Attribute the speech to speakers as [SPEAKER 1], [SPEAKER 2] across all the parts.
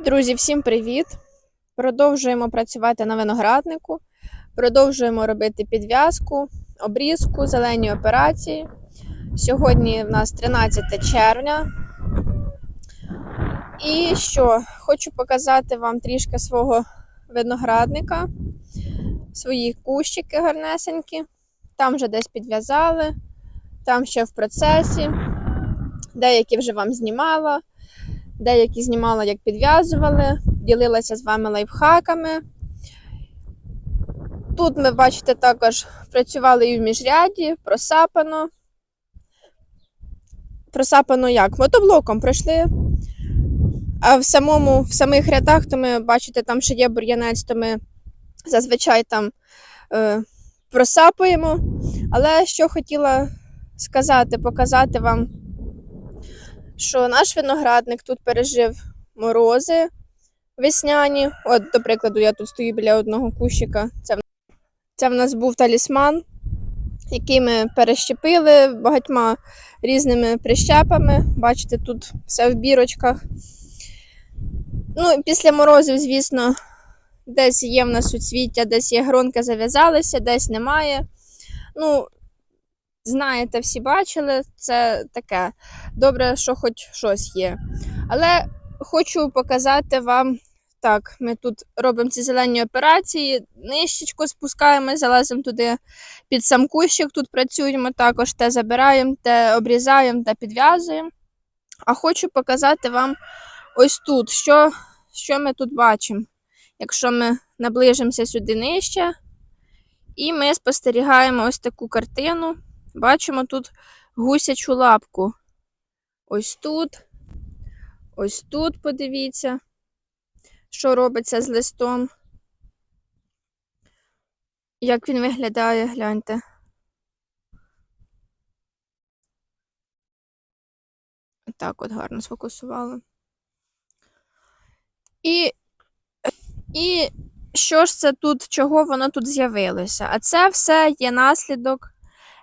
[SPEAKER 1] Друзі, всім привіт! Продовжуємо працювати на винограднику, продовжуємо робити підв'язку, обрізку, зелені операції. Сьогодні в нас 13 червня. І що, хочу показати вам трішки свого виноградника, свої кущики гарнесенькі. Там вже десь підв'язали, там ще в процесі. Деякі вже вам знімала. Деякі знімала, як підв'язували, ділилася з вами лайфхаками. Тут ми, бачите, також працювали і в міжряді, просапано. Просапано як? Мотоблоком пройшли. А в самому, в самих рядах, то ми бачите, там ще є бур'янець, то ми зазвичай там е, просапуємо. Але що хотіла сказати, показати вам що наш виноградник тут пережив морози весняні. От, до прикладу, я тут стою біля одного кущика. Це, в- це в нас був талісман, який ми перещепили багатьма різними прищепами. Бачите, тут все в бірочках. Ну, після морозів, звісно, десь є в нас суцвіття, десь є гронки зав'язалися, десь немає. Ну, знаєте, всі бачили, це таке. Добре, що хоч щось є. Але хочу показати вам. Так, ми тут робимо ці зелені операції, нищечко спускаємо, залазимо туди під сам кущик, тут працюємо, також те забираємо, те обрізаємо та підв'язуємо. А хочу показати вам ось тут, що, що ми тут бачимо. Якщо ми наближимося сюди нижче, і ми спостерігаємо ось таку картину. Бачимо тут гусячу лапку. Ось тут. Ось тут подивіться, що робиться з листом. Як він виглядає, гляньте. Так от гарно сфокусувала. І, і що ж це тут, чого воно тут з'явилося? А це все є наслідок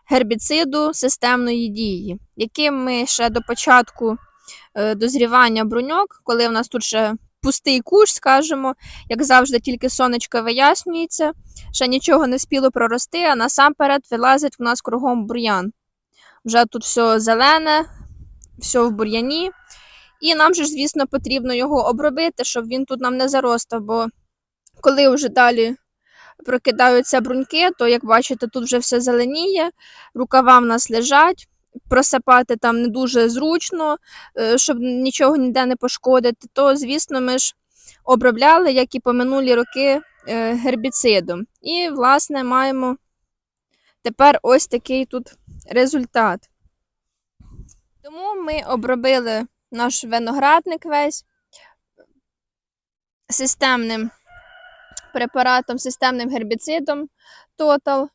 [SPEAKER 1] гербіциду системної дії, яким ми ще до початку е, дозрівання бруньок, коли в нас тут ще пустий куш, скажімо, як завжди, тільки сонечко вияснюється, ще нічого не спіло прорости, а насамперед вилазить в нас кругом бур'ян. Вже тут все зелене, все в бур'яні. І нам же звісно, потрібно його обробити, щоб він тут нам не заростав, бо коли вже далі прокидаються бруньки, то, як бачите, тут вже все зеленіє, рукава в нас лежать, просипати там не дуже зручно, е, щоб нічого ніде не пошкодити, то, звісно, ми ж обробляли, як і по минулі роки, е, гербіцидом. І, власне, маємо тепер ось такий тут результат. Тому ми обробили наш виноградник весь системним препаратом, системним гербіцидом Total.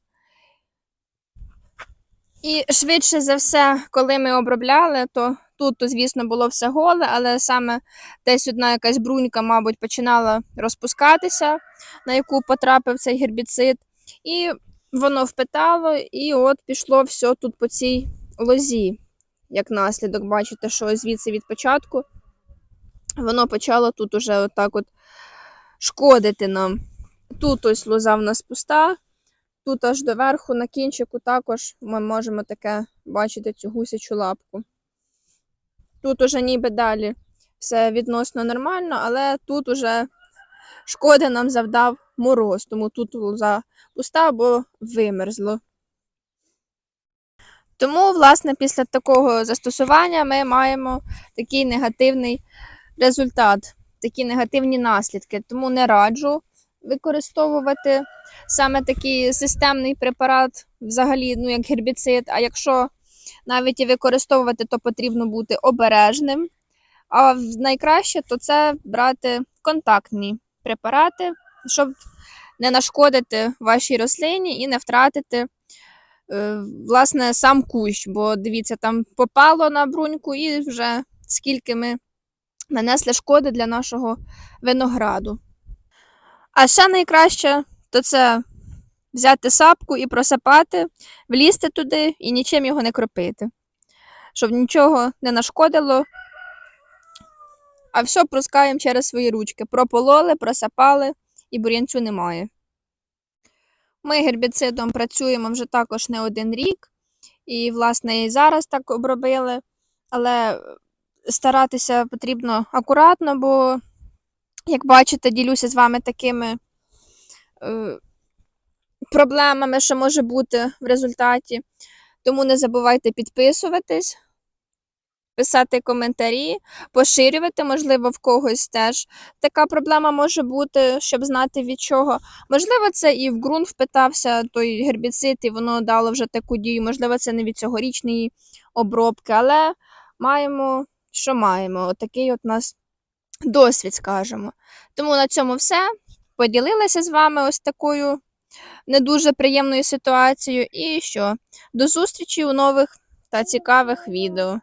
[SPEAKER 1] І швидше за все, коли ми обробляли, то тут, то, звісно, було все голе, але саме десь одна якась брунька, мабуть, починала розпускатися, на яку потрапив цей гербіцид. І воно впитало, і от пішло все тут по цій лозі. Як наслідок, бачите, що звідси від початку воно почало тут уже отак от шкодити нам. Тут ось лоза в нас пуста, тут аж до верху на кінчику також ми можемо таке бачити цю гусячу лапку. Тут уже ніби далі все відносно нормально, але тут уже шкоди нам завдав мороз, тому тут лоза пуста або вимерзло. Тому, власне, після такого застосування ми маємо такий негативний результат, такі негативні наслідки. Тому не раджу використовувати саме такий системний препарат, взагалі, ну як гербіцид. А якщо навіть і використовувати, то потрібно бути обережним. А найкраще то це брати контактні препарати, щоб не нашкодити вашій рослині і не втратити. е, Власне, сам кущ, бо дивіться, там попало на бруньку, і вже скільки ми нанесли шкоди для нашого винограду. А ще найкраще то це взяти сапку і просапати, влізти туди і нічим його не кропити. Щоб нічого не нашкодило а все пускаємо через свої ручки. Пропололи, просапали і бур'янцю немає. Ми гербіцидом працюємо вже також не один рік, і, власне, і зараз так обробили, але старатися потрібно акуратно, бо, як бачите, ділюся з вами такими е, проблемами, що може бути в результаті. Тому не забувайте підписуватись, писати коментарі, поширювати, можливо, в когось теж така проблема може бути, щоб знати від чого. Можливо, це і в ґрунт впитався той гербіцид, і воно дало вже таку дію. Можливо, це не від цьогорічної обробки, але маємо, що маємо. Отакий от нас досвід, скажемо. Тому на цьому все. Поділилася з вами ось такою не дуже приємною ситуацією. І що? До зустрічі у нових та цікавих відео.